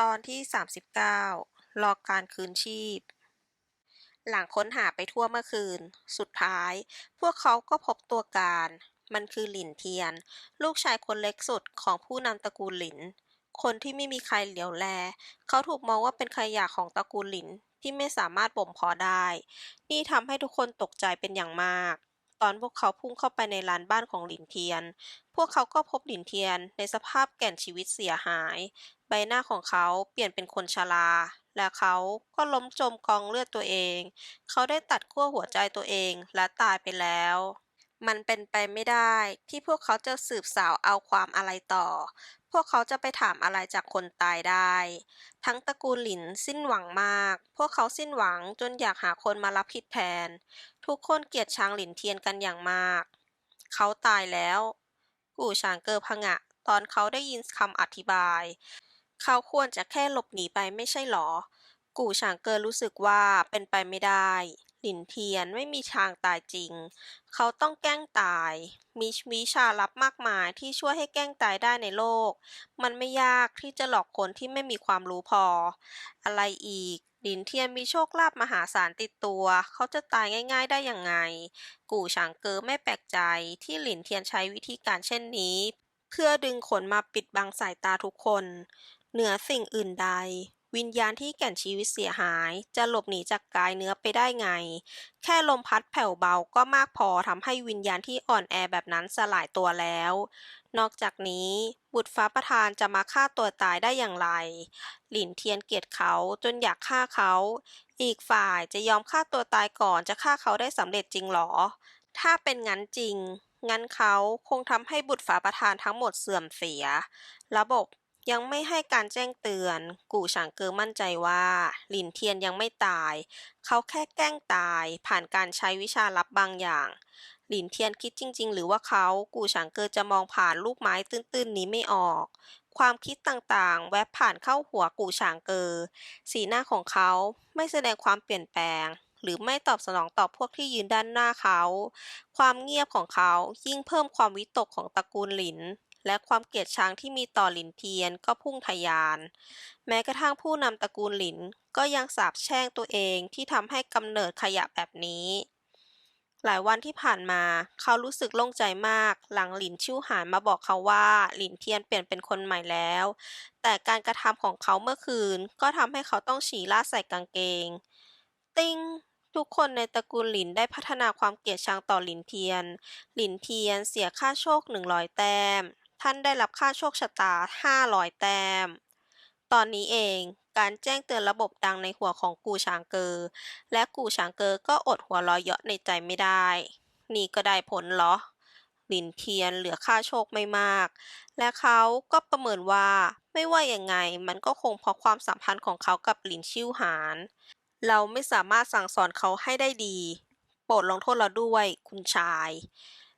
ตอนที่ 39 รอการคืนชีพ หลังค้นหาไปทั่วเมื่อคืน สุดท้าย พวกเขาก็พบตัวการ มันคือหลินเทียน ลูกชายคนเล็กสุดของผู้นำตระกูลหลิน คนที่ไม่มีใครเหลียวแล เขาถูกมองว่าเป็นขยะของตระกูลหลินที่ไม่สามารถบ่มเพาะได้ นี่ทำให้ทุกคนตกใจเป็นอย่างมาก ตอนพวกเขาพุ่งเข้าไปในลานบ้านของหลินเทียน พวกเขาก็พบหลินเทียนในสภาพแก่นชีวิตเสียหาย ใบหน้าของเขาเปลี่ยนเป็นคนชรา และเขาก็ล้มจมกองเลือดตัวเอง เขาได้ตัดขั้วหัวใจตัวเองและตายไปแล้ว มันเป็นไปไม่ได้ที่พวกเขาจะสืบสาวเอาความอะไรต่อ พวกเขาจะไปถามอะไรจากคนตายได้ ทั้งตระกูลหลินสิ้นหวังมาก พวกเขาสิ้นหวังจนอยากหาคนมารับผิดแทน ทุกคนเกลียดชังหลินเทียนกันอย่างมาก เขาตายแล้ว กู่ฉางเกอผงะ ตอนเขาได้ยินคำอธิบาย เขาควรจะแค่หลบหนีไปไม่ใช่หรอ กู่ฉางเกอรู้สึกว่าเป็นไปไม่ได้ หลินเทียนไม่มีทางตายจริง เขาต้องแกล้งตาย มีวิชาลับมากมายที่ช่วยให้แกล้งตายได้ในโลก มันไม่ยากที่จะหลอกคนที่ไม่มีความรู้พอ อะไรอีกหลินเทียนมีโชคลาภมหาศาลติดตัว เขาจะตายง่าย ๆ ได้ยังไง กู่ฉางเกอไม่แปลกใจที่หลินเทียนใช้วิธีการเช่นนี้ เพื่อดึงขนมาปิดบังสายตาทุกคน เหนือสิ่งอื่นใด วิญญาณที่แก่นชีวิตเสียหาย จะหลบหนีจากกายเนื้อไปได้ไง แค่ลมพัดแผ่วเบาก็มากพอทำให้วิญญาณที่อ่อนแอแบบนั้นสลายตัวแล้ว นอกจากนี้ บุตรฟ้าประธานจะมาฆ่าตัวตายได้อย่างไร หลินเทียนเกลียดเขาจนอยากฆ่าเขา อีกฝ่ายจะยอมฆ่าตัวตายก่อนจะฆ่าเขาได้สำเร็จจริงหรอ ถ้าเป็นงั้นจริงงั้นเขาคงทำให้บุตรฟ้าประธานทั้งหมดเสื่อมเสีย ระบบ ยังไม่ให้การแจ้งเตือน กู่ฉางเกอมั่นใจว่าหลินเทียนยังไม่ตาย เขาแค่แกล้งตายผ่านการใช้วิชาลับบางอย่าง หลินเทียนคิดจริง ๆ หรือว่าเขากู่ฉางเกอจะมองผ่านลูกไม้ตื้นๆนี้ไม่ออก ความคิดต่างๆ แวบผ่านเข้าหัวกู่ฉางเกอสีหน้าของเขาไม่แสดงความเปลี่ยนแปลง หรือไม่ตอบสนองต่อพวกที่ยืนด้านหน้าเขา ความเงียบของเขายิ่งเพิ่มความวิตกของตระกูลหลิน และความเกลียดชังที่มีต่อหลินเทียนก็พุ่งทะยาน แม้กระทั่งผู้นำตระกูลหลินก็ยังสาปแช่งตัวเองที่ทำให้กำเนิดขยะแบบนี้ หลายวันที่ผ่านมา เขารู้สึกโล่งใจมาก หลังหลินชิ่วหานมาบอกเขาว่าหลินเทียนเปลี่ยนเป็นคนใหม่แล้ว แต่การกระทำของเขาเมื่อคืน ก็ทำให้เขาต้องฉี่ราดใส่กางเกง ติ้งทุกคนในตระกูลหลินได้พัฒนาความเกลียดชังต่อหลินเทียน หลินเทียนเสียค่าโชค 100 แต้ม ท่านได้รับค่าโชคชะตา 500 แต้ม ตอนนี้เองการแจ้งเตือนระบบดังในหัวของกูฉางเกอและกูฉางเกอก็อดหัวเราะเยาะในใจไม่ได้ นี่ก็ได้ผลเหรอหลินเทียนเหลือค่าโชคไม่มาก และเขาก็ประเมินว่าไม่ว่ายังไงมันก็คงเพราะความสัมพันธ์ของเขากับหลินชิวหาน เราไม่สามารถสั่งสอนเขาให้ได้ดี โปรดลงโทษเราด้วยคุณชาย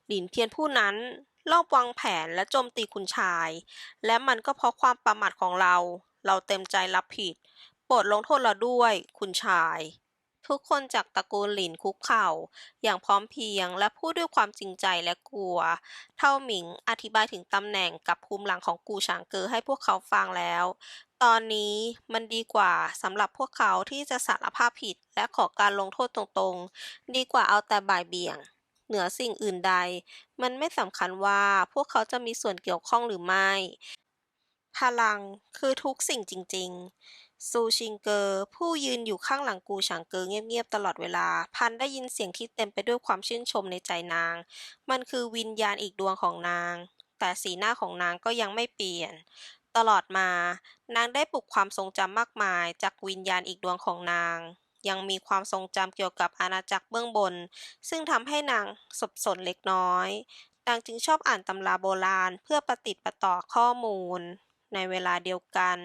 หลินเทียนผู้นั้น รอบวางแผนและโจมตีคุณชาย และมันก็เพราะความประมาทของเรา เราเต็มใจรับผิด โปรดลงโทษเราด้วยคุณชาย ทุกคนจากตระกูลหลินคุกเข่า อย่างพร้อมเพียงและพูดด้วยความจริงใจและกลัว เท่าหมิงอธิบายถึงตำแหน่งกับภูมิหลังของกูฉางเกอให้พวกเขาฟังแล้ว ตอนนี้มันดีกว่าสำหรับพวกเขาที่จะสารภาพผิดและขอการลงโทษตรงๆ ดีกว่าเอาแต่บ่ายเบี่ยง เหนือสิ่งอื่นใด มันไม่สำคัญว่าพวกเขาจะมีส่วนเกี่ยวข้องหรือไม่ พลังคือทุกสิ่งจริง ๆ ซูชิงเกอร์ผู้ยืนอยู่ข้างหลังกูฉางเกอเงียบๆตลอดเวลา พันได้ยินเสียงที่เต็มไปด้วยความชื่นชมในใจนาง มันคือวิญญาณอีกดวงของนาง แต่สีหน้าของนางก็ยังไม่เปลี่ยนตลอดมา นางได้ปลุกความทรงจำมากมายจากวิญญาณอีกดวงของนาง ยังมีความทรงจำเกี่ยวกับอาณาจักรเบื้องบน ซึ่งทำให้นางสับสนเล็กน้อย นางจึงชอบอ่านตำราโบราณเพื่อประติดประต่อข้อมูล ในเวลาเดียวกัน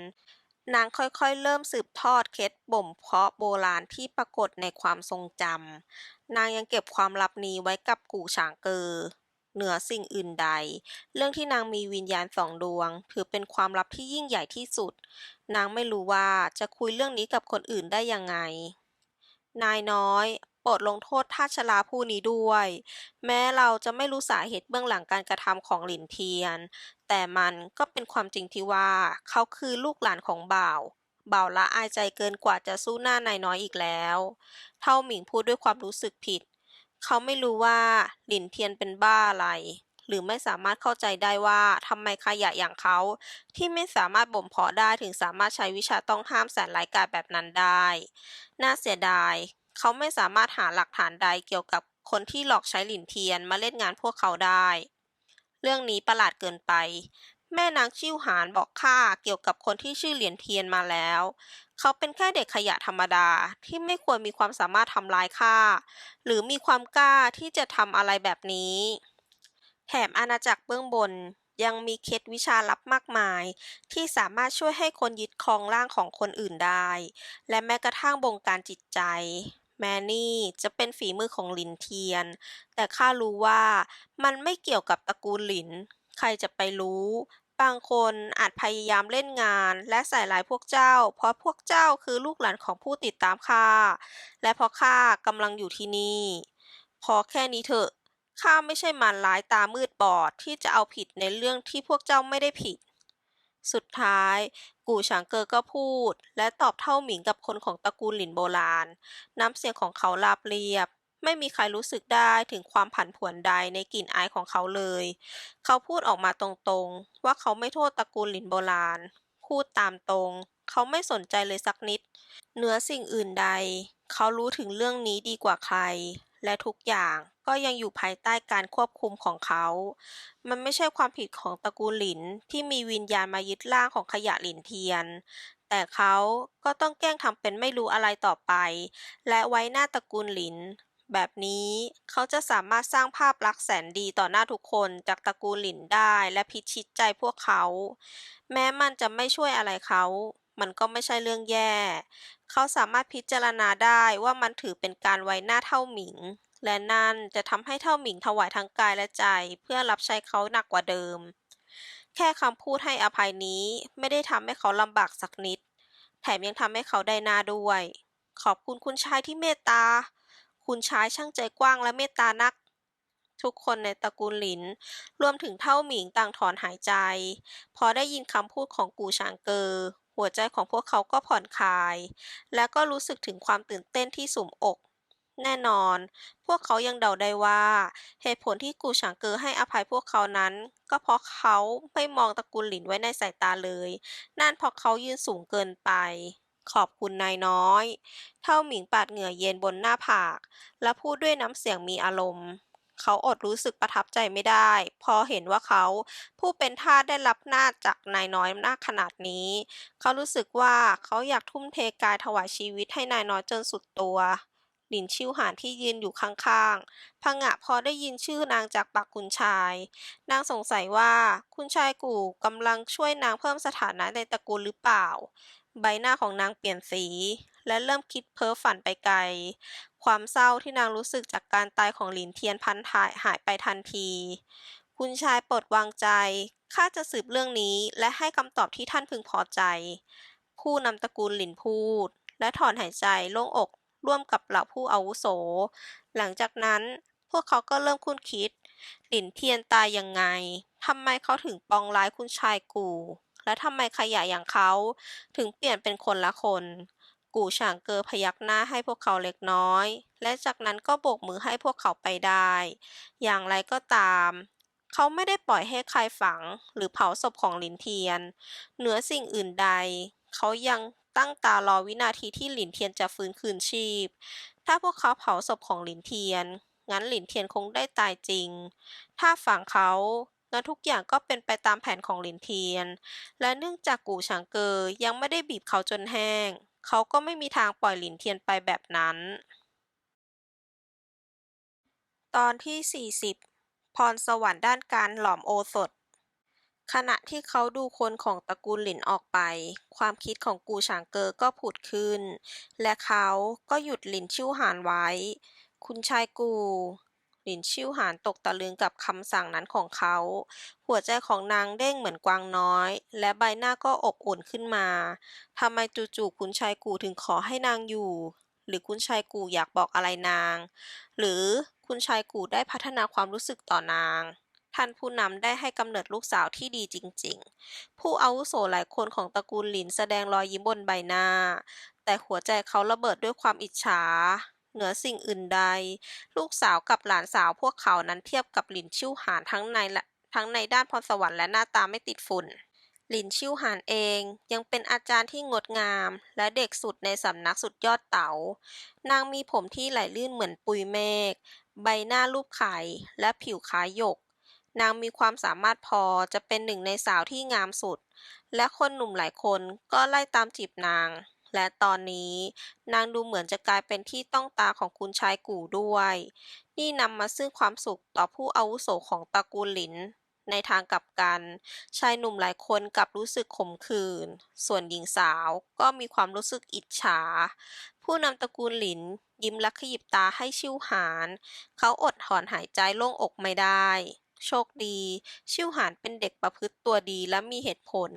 นางค่อยๆ เริ่มสืบทอดเคล็ดบ่มเพาะโบราณที่ปรากฏในความทรงจำนางยังเก็บความลับนี้ไว้กับกู่ฉางเกอเหนือสิ่งอื่นใด เรื่องที่นางมีวิญญาณสองดวง ถือเป็นความลับที่ยิ่งใหญ่ที่สุด นางไม่รู้ว่าจะคุยเรื่องนี้กับคนอื่นได้ยังไง นายน้อยโปรดลงโทษทาสชราผู้นี้ด้วย แม้เราจะไม่รู้สาเหตุเบื้องหลังการกระทำของหลินเทียน แต่มันก็เป็นความจริงที่ว่า เขาคือลูกหลานของบ่าวบ่าวละอายใจเกินกว่าจะสู้หน้านายน้อยอีกแล้ว เท่าหมิงพูดด้วยความรู้สึกผิด เขาไม่รู้ว่าหลินเทียนเป็นบ้าอะไร หรือไม่สามารถเข้าใจได้ว่าทำไมขยะอย่างเขา ที่ไม่สามารถบ่มเพาะได้ถึงสามารถใช้วิชาต้องห้ามแสนร้ายกาจแบบนั้นได้ น่าเสียดาย เขาไม่สามารถหาหลักฐานใดเกี่ยวกับคนที่หลอกใช้หลินเทียนมาเล่นงานพวกเขาได้ เรื่องนี้ประหลาดเกินไป แม่นางชิวหานบอกข้าเกี่ยวกับคนที่ชื่อเหรียญเทียนมาแล้ว เขาเป็นแค่เด็กขยะธรรมดาที่ไม่ควรมีความสามารถทำร้ายข้าหรือมีความกล้าที่จะทำอะไรแบบนี้ แถมอาณาจักรเบื้องบนยังมีเคล็ดวิชาลับมากมาย ที่สามารถช่วยให้คนยึดครองร่างของคนอื่นได้ และแม้กระทั่งบงการจิตใจ แมนี่จะเป็นฝีมือของหลินเทียน แต่ข้ารู้ว่ามันไม่เกี่ยวกับตระกูลหลิน ใครจะไปรู้ บางคนอาจพยายามเล่นงาน และใส่ร้ายพวกเจ้า เพราะพวกเจ้าคือลูกหลานของผู้ติดตามข้า และเพราะข้ากำลังอยู่ที่นี่ พอแค่นี้เถอะ ข้าไม่ใช่มารร้ายตามืดบอดที่จะเอาผิดในเรื่องที่พวกเจ้าไม่ได้ผิด สุดท้าย กู่ฉางเกอก็พูด และตอบเท่าหมิงกับคนของตระกูลหลินโบราณ น้ำเสียงของเขาราบเรียบ ไม่มีใครรู้สึกได้ถึงความผันผวนใดในกลิ่นอายของเขาเลย เขาพูดออกมาตรงๆ ว่าเขาไม่โทษตระกูลหลินโบราณ พูดตามตรง เขาไม่สนใจเลยสักนิดเหนือสิ่งอื่นใด เขารู้ถึงเรื่องนี้ดีกว่าใคร และทุกอย่างก็ยังอยู่ภายใต้การควบคุมของเขา มันไม่ใช่ความผิดของตระกูลหลินที่มีวิญญาณมายึดร่างของขยะหลินเทียน แต่เขาก็ต้องแกล้งทำเป็นไม่รู้อะไรต่อไป และไว้หน้าตระกูลหลิน แบบนี้เขาจะสามารถสร้างภาพลักษณ์แสนดีต่อหน้าทุกคนจากตระกูลหลินได้และพิชิตใจพวกเขา แม้มันจะไม่ช่วยอะไรเขา มันก็ไม่ใช่เรื่องแย่ เขาสามารถพิจารณาได้ว่ามันถือเป็นการไว้หน้าเท่าหมิง และนั่นจะทำให้เท่าหมิงถวายทั้งกายและใจ เพื่อรับใช้เขาหนักกว่าเดิม แค่คำพูดให้อภัยนี้ไม่ได้ทำให้เขาลำบากสักนิด แถมยังทำให้เขาได้หน้าด้วย ขอบคุณคุณชายที่เมตตา คุณชายช่างใจกว้างและเมตตานักทุกคนในตระกูลหลิน รวมถึงเท่าหมิงต่างถอนหายใจ พอได้ยินคำพูดของกูชางเกอ หัวใจของพวกเขาก็ผ่อนคลาย และก็รู้สึกถึงความตื่นเต้นที่สุมอก แน่นอน พวกเขายังเดาได้ว่า เหตุผลที่กูฉางเกอให้อภัยพวกเขานั้น ก็เพราะเขาไม่มองตระกูลหลินไว้ในสายตาเลย นั่นเพราะเขายืนสูงเกินไป ขอบคุณนายน้อย เท่าหมิงปาดเหงื่อเย็นบนหน้าผาก และพูดด้วยน้ำเสียงมีอารมณ์ เขาอดรู้สึกประทับใจไม่ได้ พอเห็นว่าเขาผู้เป็นทาสได้รับหน้าจากนายน้อยมาขนาดนี้ เขารู้สึกว่าเขาอยากทุ่มเทกายถวายชีวิตให้นายน้อยจนสุดตัวหลินชิวหานที่ยืนอยู่ข้างๆพังะพอได้ยินชื่อนางจากปากคุณชาย นางสงสัยว่าคุณชายกู่กำลังช่วยนางเพิ่มสถานะในตระกูลหรือเปล่า ใบหน้าของนางเปลี่ยนสี และเริ่มคิดเพ้อฝันไปไกล ความเศร้าที่นางรู้สึกจากการตายของหลินเทียนพันหายหายไปทันที คุณชายปรดวางใจ ข้าจะสืบเรื่องนี้และให้คำตอบที่ท่านพึงพอใจ ผู้นำตระกูลหลินพูด และถอนหายใจโล่งอกร่วมกับเหล่าผู้อาวุโส หลังจากนั้นพวกเขาก็เริ่มคุ้นคิด หลินเทียนตายยังไง ทำไมเขาถึงปองร้ายคุณชายกู และทำไมขยะอย่างเขา ถึงเปลี่ยนเป็นคนละคน กู่ฉางเกอพยักหน้าให้พวกเขาเล็กน้อย และจากนั้นก็โบกมือให้พวกเขาไปได้ อย่างไรก็ตาม เขาไม่ได้ปล่อยให้ใครฝังหรือเผาศพของหลินเทียน เหนือสิ่งอื่นใด เขายังตั้งตารอวินาทีที่หลินเทียนจะฟื้นคืนชีพ ถ้าพวกเขาเผาศพของหลินเทียน งั้นหลินเทียนคงได้ตายจริง ถ้าฝังเขางั้นทุกอย่างก็เป็นไปตามแผนของหลินเทียน และเนื่องจากกู่ฉางเกอยังไม่ได้บีบเขาจนแห้ง เขาก็ไม่มีทางปล่อยหลินเทียนไปแบบนั้น ตอนที่ 40 พรสวรรค์ด้านการหลอมโอสถ ขณะที่เขาดูคนของตระกูลหลินออกไป ความคิดของกูฉางเกอก็ผุดขึ้น และเขาก็หยุดหลินชิ่วหานไว้ คุณชายกู ลินชิ่วหานตกตะลึงกับคำสั่งนั้นของเขา หัวใจของนางเด้งเหมือนกวางน้อย และใบหน้าก็อบอุ่นขึ้นมาทำไมจู่ๆคุณชายกูถึงขอให้นางอยู่ หรือคุณชายกูอยากบอกอะไรนาง หรือคุณชายกูได้พัฒนาความรู้สึกต่อนางท่านผู้นำได้ให้กำเนิดลูกสาวที่ดีจริงๆ ผู้อาวุโสหลายคนของตระกูลหลินแสดงรอยยิ้มบนใบหน้า แต่หัวใจเขาระเบิดด้วยความอิจฉา เหนือสิ่งอื่นใด ลูกสาวกับหลานสาวพวกเขานั้นเทียบกับหลินชิ่วหานทั้งในและทั้งในด้านพรสวรรค์และหน้าตาไม่ติดฝุ่น หลินชิ่วหานเองยังเป็นอาจารย์ที่งดงาม และเด็กสุดในสำนักสุดยอดเต๋านางมีผมที่ไหลลื่นเหมือนปุยเมฆใบหน้ารูปไข่และผิวคล้ายหยก นางมีความสามารถพอจะเป็นหนึ่งในสาวที่งามสุด และคนหนุ่มหลายคนก็ไล่ตามจีบนาง และตอนนี้ นางดูเหมือนจะกลายเป็นที่ต้องตาของคุณชายกู่ด้วย นี่นำมาซึ่งความสุขต่อผู้อาวุโสของตระกูลหลิน ในทางกลับกัน ชายหนุ่มหลายคนกลับรู้สึกขมขื่นส่วนหญิงสาวก็มีความรู้สึกอิจฉา ผู้นำตระกูลหลิน ยิ้มและขยิบตาให้ชิวหาน เขาอดถอนหายใจโล่งอกไม่ได้ โชคดี ชิวหานเป็นเด็กประพฤติตัวดีและมีเหตุผล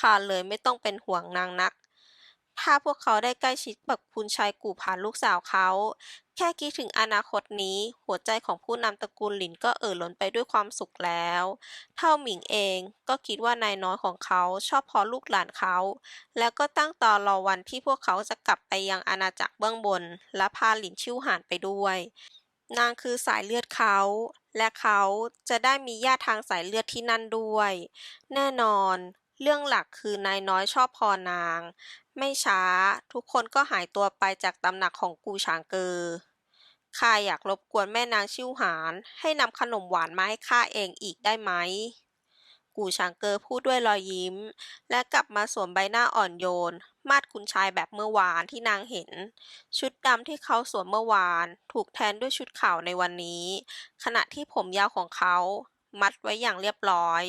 ข้าเลยไม่ต้องเป็นห่วงนางนัก ถ้าพวกเขาได้ใกล้ชิดกับคุณชายกู่ผ่านลูกสาวเขา แค่คิดถึงอนาคตนี้ หัวใจของผู้นำตระกูลหลินก็เอ่อล้นไปด้วยความสุขแล้ว เท่าหมิงเองก็คิดว่านายน้อยของเขาชอบพอลูกหลานเขา แล้วก็ตั้งตารอวันที่พวกเขาจะกลับไปยังอาณาจักรเบื้องบน และพาหลินชิ่วหานไปด้วย นางคือสายเลือดเขาและเขาจะได้มีญาติทางสายเลือดที่นั่นด้วย แน่นอน เรื่องหลักคือนายน้อยชอบพอนาง ไม่ช้า ทุกคนก็หายตัวไปจากตำหนักของกูฉางเกอข้าอยากรบกวนแม่นางชิวหาน ให้นำขนมหวานมาให้ข้าเองอีกได้ไหม กูฉางเกอพูดด้วยรอยยิ้ม และกลับมาสวมใบหน้าอ่อนโยน มาดคุณชายแบบเมื่อวานที่นางเห็น ชุดดำที่เขาสวมเมื่อวาน ถูกแทนด้วยชุดขาวในวันนี้ ขณะที่ผมยาวของเขา มัดไว้อย่างเรียบร้อย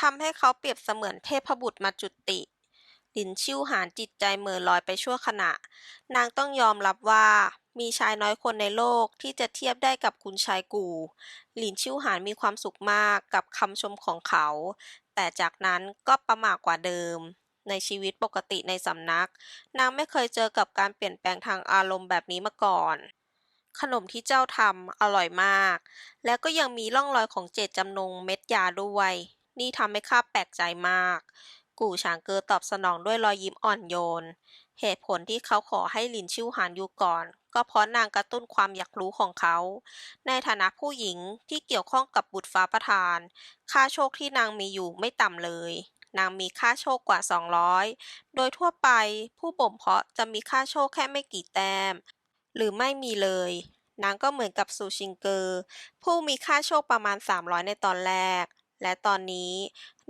ทำให้เขาเปรียบเสมือนเทพบุตรมาจุติหลินชิ่วหานจิตใจเหม่อลอยไปชั่วขณะ นางต้องยอมรับว่ามีชายน้อยคนในโลกที่จะเทียบได้กับคุณชายกูหลินชิ่วหานมีความสุขมากกับคำชมของเขา แต่จากนั้นก็ประหม่ากว่าเดิม ในชีวิตปกติในสำนัก นางไม่เคยเจอกับการเปลี่ยนแปลงทางอารมณ์แบบนี้มาก่อน ขนมที่เจ้าทำอร่อยมาก แล้วก็ยังมีร่องรอยของเจตจำนงเม็ดยาด้วย นี่ทำให้ข้าแปลกใจมาก กู่ฉางเกอตอบสนองด้วยรอยยิ้มอ่อนโยน เหตุผลที่เขาขอให้หลินชิวหานอยู่ก่อน ก็เพราะนางกระตุ้นความอยากรู้ของเขา ในฐานะผู้หญิงที่เกี่ยวข้องกับบุตรฟ้าประธาน ค่าโชคที่นางมีอยู่ไม่ต่ำเลย นางมีค่าโชคกว่า 200 โดยทั่วไปผู้บ่มเพาะจะมีค่าโชคแค่ไม่กี่แต้ม หรือไม่มีเลยนางก็เหมือนกับซูชิงเกอร์ ผู้มีค่าโชคประมาณ 300 ในตอนแรก และตอนนี้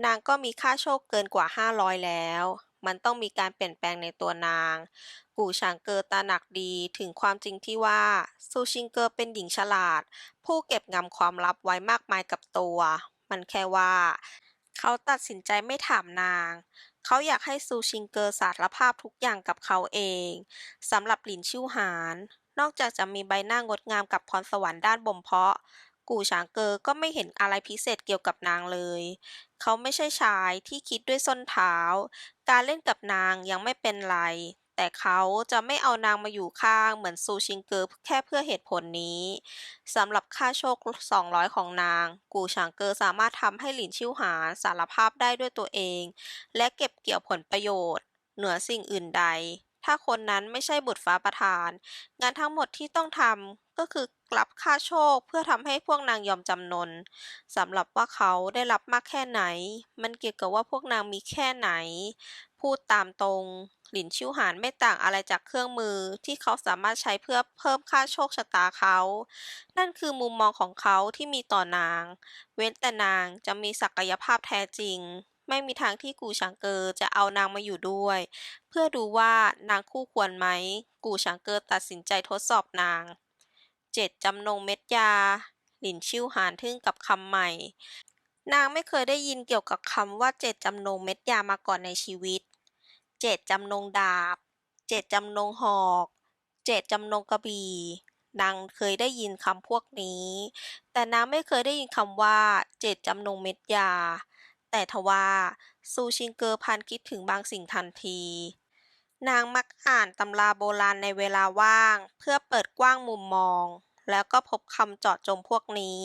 นางก็มีค่าโชคเกินกว่า 500 แล้ว มันต้องมีการเปลี่ยนแปลงในตัวนาง กู่ฉางเกอตระหนักดีถึงความจริงที่ว่า ซูชิงเกอร์เป็นหญิงฉลาด ผู้เก็บงำความลับไว้มากมายกับตัว มันแค่ว่า เขาตัดสินใจไม่ถามนาง เขาอยากให้ซูชิงเกอร์สารภาพทุกอย่างกับเขาเองสำหรับหลินชิวหานนอกจากจะมีใบหน้างดงามกับพรสวรรค์ด้านบ่มเพาะ กู่ฉางเกอก็ไม่เห็นอะไรพิเศษเกี่ยวกับนางเลย เขาไม่ใช่ชายที่คิดด้วยส้นเท้า การเล่นกับนางยังไม่เป็นไร แต่เขาจะไม่เอานางมาอยู่ข้างเหมือนซูชิงเกอร์แค่เพื่อเหตุผลนี้สำหรับค่าโชค 200 ของนาง กู่ฉางเกอสามารถทำให้หลินชิวหานสารภาพได้ด้วยตัวเอง และเก็บเกี่ยวผลประโยชน์ เหนือสิ่งอื่นใดถ้าคนนั้นไม่ใช่บุตรฟ้าประธาน งานทั้งหมดที่ต้องทำก็คือ กลับค่าโชคเพื่อทำให้พวกนางยอมจำนนสำหรับว่าเขาได้รับมากแค่ไหน มันเกี่ยวกับว่าพวกนางมีแค่ไหน พูดตามตรง หลินชิวหานไม่ต่างอะไรจากเครื่องมือที่เขาสามารถใช้เพื่อเพิ่มค่าโชคชะตาเขา นั่นคือมุมมองของเขาที่มีต่อนาง เว้นแต่นางจะมีศักยภาพแท้จริง ไม่มีทางที่กูฉางเกอจะเอานางมาอยู่ด้วย เพื่อดูว่านางคู่ควรไหม กูฉางเกอตัดสินใจทดสอบนาง เจ็ดจำนงเม็ดยา หลินชิวหานทึ่งกับคำใหม่ นางไม่เคยได้ยินเกี่ยวกับคำว่าเจ็ดจำนงเม็ดยามาก่อนในชีวิตเจ็ดจำนงดาบเจ็ดจำนงหอกเจ็ดจำนงกระบี่นางเคยได้ยินคำพวกนี้ แต่นางไม่เคยได้ยินคำว่า เจ็ดจำนงเม็ดยา แต่ทว่าซูชิงเกอร์พันคิดถึงบางสิ่งทันที นางมักอ่านตำราโบราณในเวลาว่าง เพื่อเปิดกว้างมุมมอง แล้วก็พบคำเจาะจงพวกนี้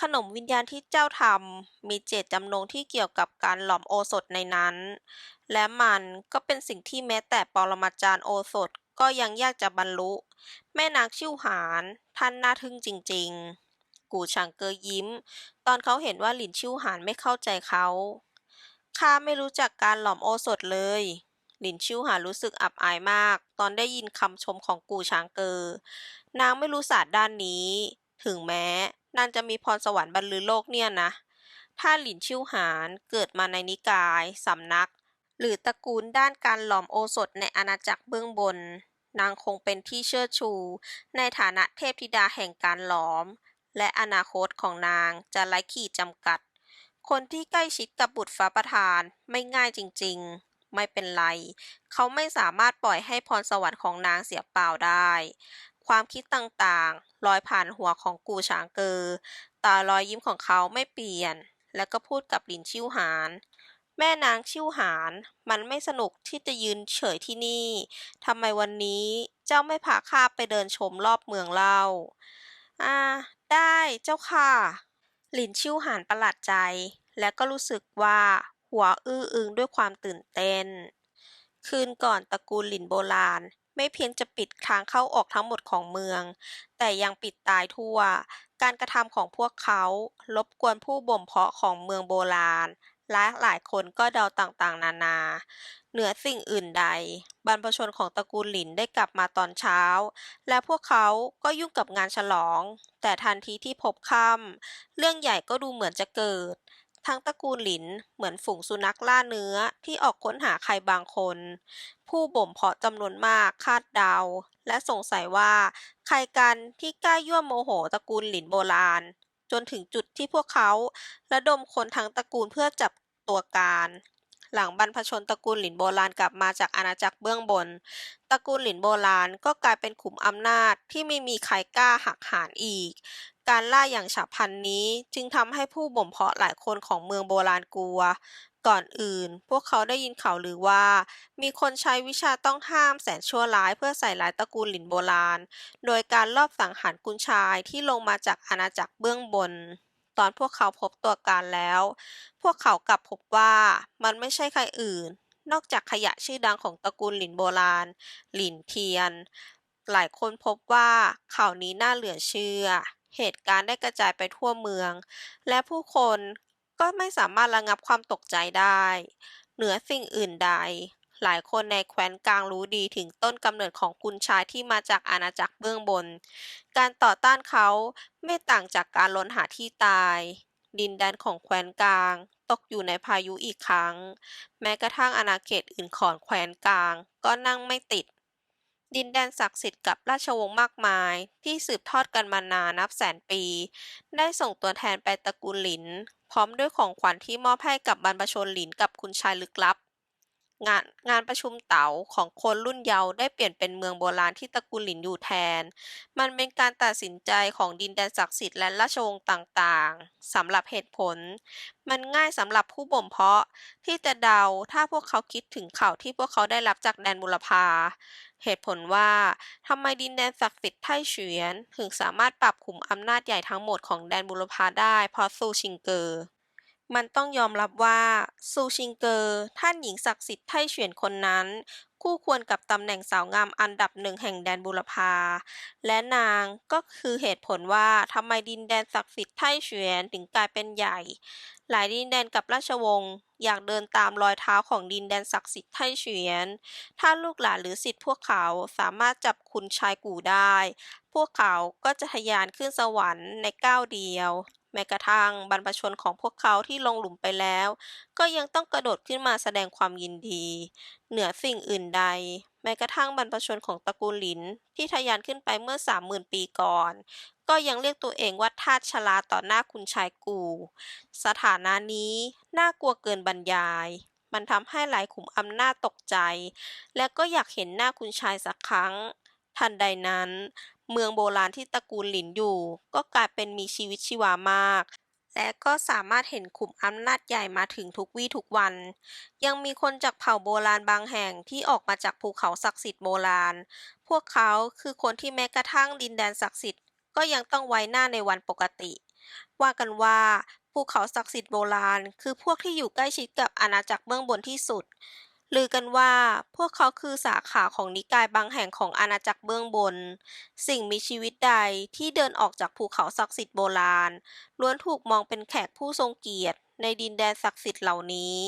ขนมวิญญาณที่เจ้าทำมีเจตจำนงที่เกี่ยวกับการหลอมโอสถในนั้น และมันก็เป็นสิ่งที่แม้แต่ปรมาจารย์โอสถก็ยังยากจะบรรลุ แม่นางชิวหานท่านน่าทึ่งจริง ๆ กูชางเกอยิ้ม ตอนเขาเห็นว่าหลินชิวหานไม่เข้าใจเขาข้าไม่รู้จักการหลอมโอสถเลย ลินชิวหานรู้สึกอับอายมาก ตอนได้ยินคำชมของกูชางเกอ นางไม่รู้ศาสตร์ด้านนี้ ถึงแม้นางจะมีพรสวรรค์บรรลือโลกเนี่ยนะ ถ้าหลินชิวหานเกิดมาในนิกาย สำนัก หรือตระกูลด้านการหลอมโอสถในอาณาจักรเบื้องบน นางคงเป็นที่เชิดชู ในฐานะเทพธิดาแห่งการหลอม และอนาคตของนางจะไร้ขีดจำกัด คนที่ใกล้ชิดกับบุตรฟ้าประธานไม่ง่ายจริง ๆ ไม่เป็นไร เขาไม่สามารถปล่อยให้พรสวรรค์ของนางเสียเปล่าได้ ความคิดต่างๆ ลอยผ่านหัวของกูฉางเกอ ตารอยยิ้มของเขาไม่เปลี่ยน แล้วก็พูดกับหลินชิวหานแม่นางชิวหาน มันไม่สนุกที่จะยืนเฉยที่นี่ ทำไมวันนี้เจ้าไม่พาข้าไปเดินชมรอบเมืองเล่า อ่า ได้เจ้าค่ะ หลินชิวหานประหลาดใจ และก็รู้สึกว่า หัวอื้ออึงด้วยความตื่นเต้น คืนก่อนตระกูลหลินโบราณ ไม่เพียงจะปิดทางเข้าออกทั้งหมดของเมือง แต่ยังปิดตายทั่ว การกระทำของพวกเขารบกวนผู้บ่มเพาะของเมืองโบราณและหลายคนก็เดาต่างๆ นานา เหนือสิ่งอื่นใด บรรพชนของตระกูลหลินได้กลับมาตอนเช้า และพวกเขาก็ยุ่งกับงานฉลอง แต่ทันทีที่พบค่ำเรื่องใหญ่ก็ดูเหมือนจะเกิด ทั้งตระกูลหลินเหมือนฝูงสุนัขล่าเนื้อที่ออกค้นหาใครบางคน ผู้บ่มเพาะจำนวนมากคาดเดา และสงสัยว่า ใครกันที่กล้ายั่วโมโหตระกูลหลินโบราณ จนถึงจุดที่พวกเขาระดมคนทั้งตระกูลเพื่อจับตัวการ หลังบรรพชนตระกูลหลินโบราณกลับมาจากอาณาจักรเบื้องบน ตระกูลหลินโบราณก็กลายเป็นขุมอำนาจที่ไม่มีใครกล้าหักหานอีก การล่าอย่างฉับพลันนี้จึงทำให้ผู้บ่มเพาะหลายคนของเมืองโบราณกลัว ก่อนอื่น พวกเขาได้ยินข่าวหรือว่า มีคนใช้วิชาต้องห้ามแสนชั่วร้ายเพื่อใส่ร้ายตระกูลหลินโบราณ โดยการลอบสังหารกุญชายที่ลงมาจากอาณาจักรเบื้องบน ตอนพวกเขาพบตัวการแล้ว พวกเขากลับพบว่ามันไม่ใช่ใครอื่น นอกจากขยะชื่อดังของตระกูลหลินโบราณ หลินเทียน หลายคนพบว่าข่าวนี้น่าเหลือเชื่อ เหตุการณ์ได้กระจายไปทั่วเมือง และผู้คนก็ไม่สามารถระงับความตกใจได้ เหนือสิ่งอื่นใด หลายคนในแคว้นกลางรู้ดีถึงต้นกำเนิดของกุญชายที่มาจากอาณาจักรเบื้องบน การต่อต้านเขาไม่ต่างจากการล้นหาที่ตาย ดินแดนของแคว้นกลาง ตกอยู่ในพายุอีกครั้ง แม้กระทั่งอาณาเขตอื่นของแคว้นกลาง ก็นั่งไม่ติด ดินแดนศักดิ์สิทธิ์กับราชวงศ์มากมาย ที่สืบทอดกันมานานนับแสนปี ได้ส่งตัวแทนไปตระกูลหลิน พร้อมด้วยของขวัญที่มอบให้กับบรรพชนหลินกับคุณชายลึกลับ งานงานประชุมเต๋าของคนรุ่นเยาว์ได้เปลี่ยนเป็นเมืองโบราณที่ตระกูลหลินอยู่แทน มันเป็นการตัดสินใจของดินแดนศักดิ์สิทธิ์และราชวงศ์ต่างๆ สำหรับเหตุผล มันง่ายสำหรับผู้บ่มเพาะที่จะเดาถ้าพวกเขาคิดถึงข่าวที่พวกเขาได้รับจากแดนบุรพา เหตุผลว่าทำไมดินแดนศักดิ์สิทธิ์ไทเฉียน ถึงสามารถปรับขุมอำนาจใหญ่ทั้งหมดของแดนบุรพาได้เพราะซูชิงเกอร์ มันต้องยอมรับว่า ซูชิงเกอร์ท่านหญิงศักดิ์สิทธิ์ไทเฉียนคนนั้น คู่ควรกับตำแหน่งสาวงามอันดับหนึ่งแห่งแดนบุรพา และนางก็คือเหตุผลว่าทำไมดินแดนศักดิ์สิทธิ์ไทเฉียนถึงกลายเป็นใหญ่ หลายดินแดนกับราชวงศ์อยากเดินตามรอยเท้าของดินแดนศักดิ์สิทธิ์ไทเฉียน ถ้าลูกหลานหรือศิษย์พวกเขาสามารถจับคุณชายกู่ได้ พวกเขาก็จะทะยานขึ้นสวรรค์ในก้าวเดียว แม้กระทั่งบรรพชนของพวกเขาที่ลงหลุมไปแล้ว ก็ยังต้องกระโดดขึ้นมาแสดงความยินดี เหนือสิ่งอื่นใด แม้กระทั่งบรรพชนของตระกูลหลิน ที่ทะยานขึ้นไปเมื่อสามหมื่นปีก่อน ก็ยังเรียกตัวเองว่าทาสชราต่อหน้าคุณชายกู สถานะนี้น่ากลัวเกินบรรยายมันทำให้หลายขุมอำนาจตกใจ และก็อยากเห็นหน้าคุณชายสักครั้ง ทันใดนั้น เมืองโบราณที่ตระกูลหลินอยู่ ก็กลายเป็นมีชีวิตชีวามาก และก็สามารถเห็นขุมอำนาจใหญ่มาถึงทุกวี่ทุกวัน ยังมีคนจากเผ่าโบราณบางแห่งที่ออกมาจากภูเขาศักดิ์สิทธิ์โบราณ พวกเขาคือคนที่แม้กระทั่งดินแดนศักดิ์สิทธิ์ก็ยังต้องไว้หน้าในวันปกติ ว่ากันว่าภูเขาศักดิ์สิทธิ์โบราณ คือพวกที่อยู่ใกล้ชิดกับอาณาจักรเบื้องบนที่สุด ลือกันว่าพวกเขาคือสาขาของนิกายบางแห่งของอาณาจักรเบื้องบน สิ่งมีชีวิตใดที่เดินออกจากภูเขาศักดิ์สิทธิ์โบราณล้วนถูกมองเป็นแขกผู้ทรงเกียรติในดินแดนศักดิ์สิทธิ์เหล่านี้